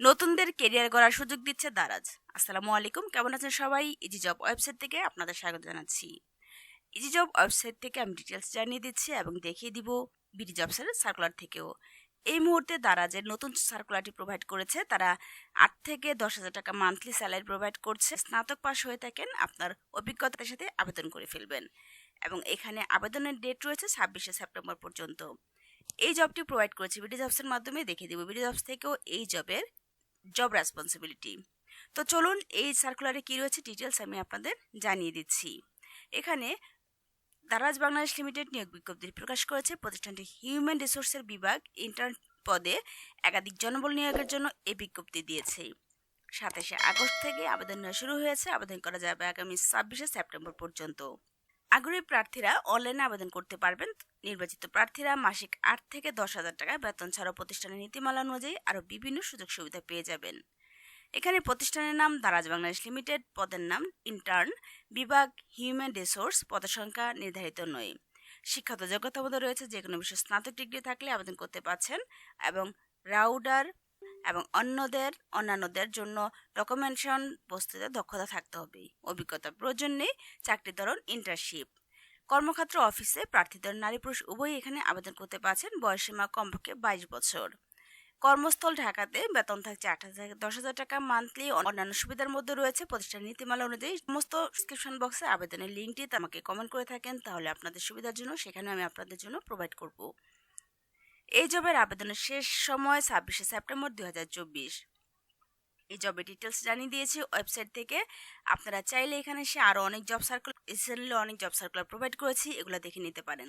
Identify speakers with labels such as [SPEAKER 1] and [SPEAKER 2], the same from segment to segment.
[SPEAKER 1] নতুনদের কেরিয়ার গড়ার সুযোগ দিচ্ছে দারাজ। আসসালামু আলাইকুম, কেমন আছেন সবাই? ইজি জব ওয়েবসাইট থেকে আপনাদের স্বাগত জানাচ্ছি। ইজি জব ওয়েবসাইট থেকে আমি ডিটেলস জানিয়ে দিচ্ছি এবং দেখিয়ে দিব বিডি জবসের সার্কুলার থেকেও। এই মুহূর্তে দারাজের নতুন সার্কুলারটি প্রোভাইড করেছে। তারা আট থেকে দশ হাজার টাকা মান্থলি স্যালারি প্রোভাইড করছে। স্নাতক পাশ হয়ে থাকেন, আপনার অভিজ্ঞতার সাথে আবেদন করে ফেলবেন। এবং এখানে আবেদনের ডেট রয়েছে ছাব্বিশে সেপ্টেম্বর পর্যন্ত। এই জবটি প্রোভাইড করেছে বিডি জবসের মাধ্যমে। দেখিয়ে দিব বিডি জবস থেকেও এই জবের জব রেসপন্সিবিলিটি তো চলুন এই সার্কুলারে কী রয়েছে ডিটেলস আমি আপনাদের জানিয়ে দিচ্ছি। এখানে দারাজ বাংলাদেশ লিমিটেড নিয়োগ বিজ্ঞপ্তি প্রকাশ করেছে। প্রতিষ্ঠানটি হিউম্যান রিসোর্সের বিভাগ ইন্টার্ন পদে একাধিক জনবল নিয়োগের জন্য এই বিজ্ঞপ্তি দিয়েছে। সাতাশে আগস্ট থেকে আবেদন শুরু হয়েছে। আবেদন করা যাবে আগামী ছাব্বিশে সেপ্টেম্বর পর্যন্ত। আগ্রহী প্রার্থীরা অনলাইনে আবেদন করতে পারবেন। নির্বাচিত প্রার্থীরা মাসিক আট থেকে দশ হাজার টাকা বেতন ছাড়াও প্রতিষ্ঠানের নীতিমালা অনুযায়ী আরও বিভিন্ন সুযোগ সুবিধা পেয়ে যাবেন। এখানে প্রতিষ্ঠানের নাম দারাজ বাংলাদেশ লিমিটেড, পদের নাম ইন্টার্ন, বিভাগ হিউম্যান রিসোর্স, পদের সংখ্যা নির্ধারিত নয়। শিক্ষাগত যোগ্যতা মধ্যে রয়েছে যে কোনো বিষয়ে স্নাতক ডিগ্রি থাকলে আবেদন করতে পারছেন এবং রাউডার এবং অন্যদের, অন্যান্যদের জন্য ডকুমেন্টেশন বস্তুতে দক্ষতা থাকতে হবে। অভিজ্ঞতা প্রয়োজন নেই, চাকরির ধরন ইন্টার্নশিপ। কর্মক্ষেত্র অফিসে প্রার্থীদের নারী পুরুষ উভয়ই এখানে আবেদন করতে পারছেন। বয়সীমা কমপক্ষে বাইশ বছর। কর্মস্থল ঢাকাতে বেতন থাকছে আট হাজার দশ হাজার টাকা মান্থলি। অন্যান্য সুবিধার মধ্যে রয়েছে প্রতিষ্ঠান নীতিমালা অনুযায়ী সমস্ত ডিসক্রিপশন বক্সে আবেদনের লিঙ্কটি আমাকে কমেন্ট করে থাকেন। তাহলে আপনাদের সুবিধার জন্য সেখানে আমি আপনাদের জন্য প্রোভাইড করব। এই জবের আবেদনের শেষ সময় ছাব্বিশে সেপ্টেম্বর দু হাজার চব্বিশ। এই জবের ডিটেলস জানিয়ে দিয়েছি। ওয়েবসাইট থেকে আপনারা চাইলে এখানে এসে আরও অনেক জব সার্কুলার রিসেন্টলি অনেক জব সার্কুলার প্রোভাইড করেছি, এগুলো দেখে নিতে পারেন।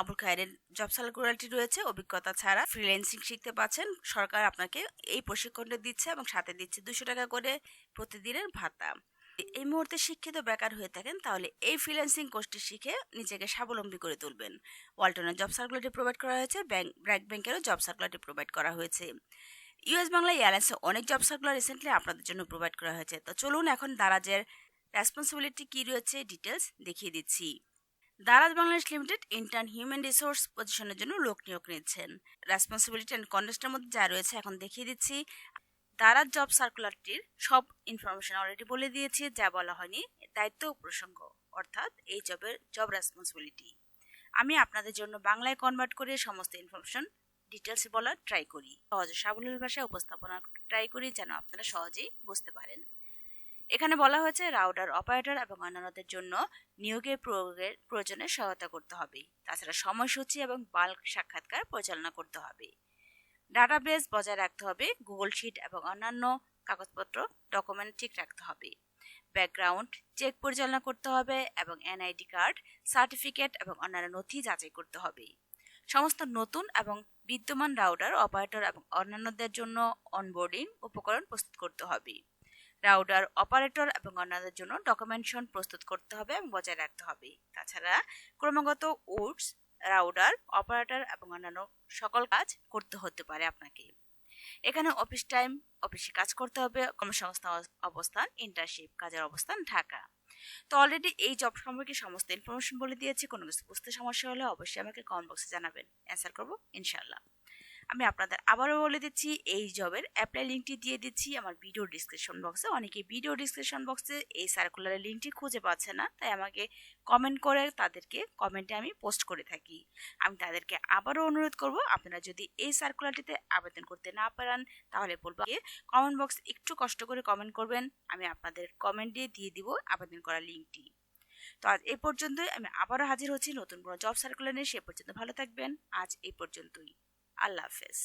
[SPEAKER 1] আবুল খায়ের জব সার্কুলারটি রয়েছে, অভিজ্ঞতা ছাড়া ফ্রিল্যান্সিং শিখতে পাচ্ছেন। সরকার আপনাকে এই প্রশিক্ষণটা দিচ্ছে এবং সাথে দিচ্ছে দুশো টাকা করে প্রতিদিনের ভাতা। এই মুহূর্তে শিক্ষিত বেকার হয়ে থাকেন, তাহলে এই ফ্রিল্যান্সিং কোর্সটি শিখে নিজেকে স্বাবলম্বী করে তুলবেন। ওয়ালটনের জব সার্কুলারটি প্রোভাইড করা হয়েছে, ব্যাংক ব্র্যাক ব্যাংকেরও জব সার্কুলারটি প্রোভাইড করা হয়েছে। ইউএস বাংলা এয়ারলাইন্সে অনেক জব সার্কুলার রিসেন্টলি আপনাদের জন্য প্রোভাইড করা হয়েছে। তো চলুন এখন দারাজের রেসপন্সিবিলিটি কী রয়েছে ডিটেলস দেখিয়ে দিচ্ছি। Daraz Bangladesh limited intern human resource পজিশনের জন্য লোক নিয়োগ নিচ্ছেন। রেসপন্সিবিলিটি অ্যান্ড কন্টেস্টের মধ্যে যা রয়েছে এখন দেখিয়ে দিচ্ছি। দারাজ জব সার্কুলারটির সব ইনফরমেশন অলরেডি বলে দিয়েছি, যা বলা হয়নি, দায়িত্ব প্রসঙ্গ, অর্থাৎ এই জবের জব রেসপন্সিবিলিটি আমি আপনাদের জন্য বাংলায় কনভার্ট করে সমস্ত ইনফরমেশন ডিটেলস বলার ট্রাই করি। সহজে সাবলীল ভাষায় উপস্থাপনা ট্রাই করি যেন আপনারা সহজেই বুঝতে পারেন। এখানে বলা হয়েছে রাউটার অপারেটর এবং অন্যান্যদের জন্য নিয়োগের প্রয়োগের প্রয়োজনে সহায়তা করতে হবে। তাছাড়া সময়সূচি এবং বাল্ক সাক্ষাৎকার পরিচালনা করতে হবে। ডাটাবেস বজায় রাখতে হবে গুগল শিট এবং অন্যান্য কাগজপত্র ডকুমেন্ট ঠিক রাখতে হবে। ব্যাকগ্রাউন্ড চেক পরিচালনা করতে হবে এবং এনআইডি কার্ড সার্টিফিকেট এবং অন্যান্য নথি যাচাই করতে হবে। সমস্ত নতুন এবং বিদ্যমান রাউটার, অপারেটর এবং অন্যান্যদের জন্য অনবোর্ডিং উপকরণ প্রস্তুত করতে হবে। রাউটার, অপারেটর এবং অন্যান্যদের জন্য ডকুমেন্টেশন প্রস্তুত করতে হবে এবং বজায় রাখতে হবে। তাছাড়া ক্রমাগত উডস রাউটার, অপারেটর এবং অন্যান্য সকল কাজ করতে হতে পারে আপনাকে। এখানে অফিস টাইম, অফিসে কাজ করতে হবে, কর্মসংস্থান অবস্থান, ইন্টার্নশিপ, কাজের অবস্থান, ঢাকা। তো অলরেডি এই জব সম্পর্কে সমস্ত ইনফরমেশন বলে দিয়েছি। কোনো কিছু বুঝতে সমস্যা হলে অবশ্যই আমাকে কমেন্ট বক্সে জানাবেন। অ্যান্সার করব ইনশাল্লাহ আমি আপনাদের আবারও বলে দিচ্ছি, এই জবের অ্যাপ্লাই লিঙ্কটি দিয়ে দিচ্ছি আমার ভিডিও ডিসক্রিপশন বক্সে অনেকে ভিডিও ডিসক্রিপশন বক্সে এই সার্কুলারের লিঙ্কটি খুঁজে পাচ্ছে না, তাই আমাকে কমেন্ট করে, তাদেরকে কমেন্টে আমি পোস্ট করে থাকি। আমি তাদেরকে আবারও অনুরোধ করব, আপনারা যদি এই সার্কুলারটিতে আবেদন করতে না পারেন, তাহলে বলব কমেন্ট বক্স একটু কষ্ট করে কমেন্ট করবেন, আমি আপনাদের কমেন্ট দিয়ে দিব আবেদন করার লিঙ্কটি তো আজ এই পর্যন্তই, আমি আবারও হাজির হচ্ছি নতুন কোনো জব সার্কুলার নিয়ে, সে পর্যন্ত ভালো থাকবেন, আজ এই পর্যন্তই। আল্লাহ হাফেজ